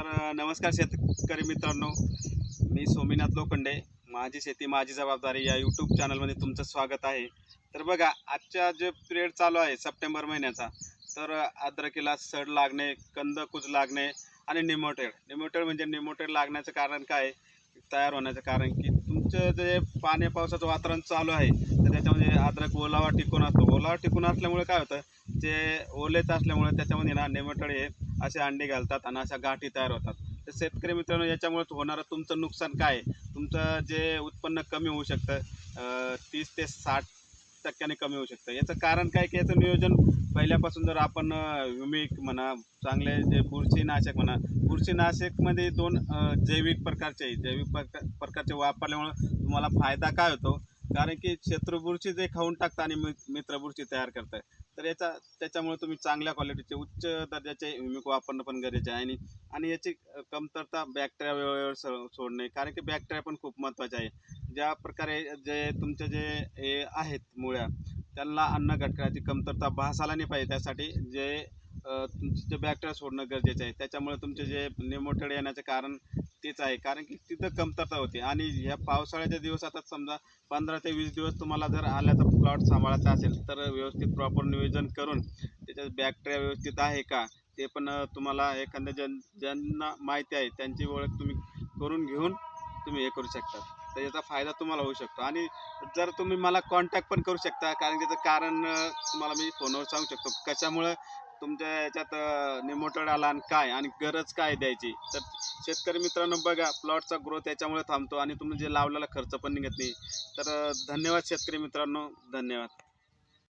तर नमस्कार शेतकरी मित्रांनो. मी सोमीनाथ लोखंडे माझी शेती माझी जबाबदारी या यूट्यूब चॅनलमध्ये तुमचं स्वागत आहे. तर बघा आजच्या जे पिरियड चालू आहे सप्टेंबर महिन्याचा तर अद्रकीला सड लागणे कंदकुज लागणे आणि निमोटेड निमोटेड म्हणजे निमोटेड लागण्याचं कारण काय? आहे? तयार होण्याचं कारण की तुमचं जे पाणी पावसाचं वातावरण चालू आहे तर त्याच्यामध्ये अद्रक ओलावा टिकून असतो. ओलावा टिकून असल्यामुळे काय होतं? जे ओलेच असल्यामुळे त्याच्यामध्ये ना निमोटेड हे असे अंडे घालतात आणि अशा गाठी तयार होतात. तर शेतकरी मित्रांनो याच्यामुळे होणारं तुमचं नुकसान काय आहे? तुमचं जे उत्पन्न कमी होऊ शकतं तीस ते साठ टक्क्याने कमी होऊ शकतं. याचं कारण काय की याचं नियोजन पहिल्यापासून जर आपण युमिक म्हणा चांगले जे बुरशीनाशक म्हणा बुरशीनाशकमध्ये दोन जैविक प्रकारचे जैविक प्रकार प्रकारचे वापरल्यामुळं तुम्हाला फायदा काय होतो? कारण की शत्रुबुरशी जे खाऊन टाकतं आणि मित्रबुरशी तयार करताय. तर याचा त्याच्यामुळे तुम्ही चांगल्या क्वालिटीचे उच्च दर्जाचे ह्युमिक वापरणं पण गरजेचे आहे. आणि आणि याची कमतरता बॅक्टेरिया वेळेवर सो सोडणे. कारण की बॅक्टेरिया पण खूप महत्त्वाचे आहे. ज्या प्रकारे जे तुमचे जे हे आहेत मुळ्या त्यांना अन्न घटकाची कमतरता भासायला नाही पाहिजे. त्यासाठी जे तुमचे जे बॅक्टेरिया सोडणं गरजेचं आहे. त्याच्यामुळे तुमचे जे निमोटेड येण्याचं कारण तेच आहे. कारण की तिथं कमतरता होते. आणि ह्या पावसाळ्याच्या दिवस आता समजा पंधरा ते वीस दिवस तुम्हाला जर आल्याचा प्लॉट सांभाळायचा असेल तर व्यवस्थित प्रॉपर नियोजन करून त्याच्यात बॅक्टेरिया व्यवस्थित आहे का? ते पण तुम्हाला एखाद्या जन ज्यांना माहिती आहे त्यांची ओळख तुम्ही करून घेऊन तुम्ही हे करू शकता. तर याचा फायदा तुम्हाला होऊ शकतो. आणि जर तुम्ही मला कॉन्टॅक्ट पण करू शकता कारण त्याचं कारण तुम्हाला मी फोनवर सांगू शकतो. कशामुळं तुमच्या याच्यात निमोटड आला आणि काय? आणि गरज काय द्यायची? तर शेतकरी मित्रांनो बघा प्लॉटचा ग्रोथ याच्यामुळे थांबतो आणि तुम्ही जे लावलेला खर्च पण निघत नाही. तर धन्यवाद शेतकरी मित्रांनो. धन्यवाद.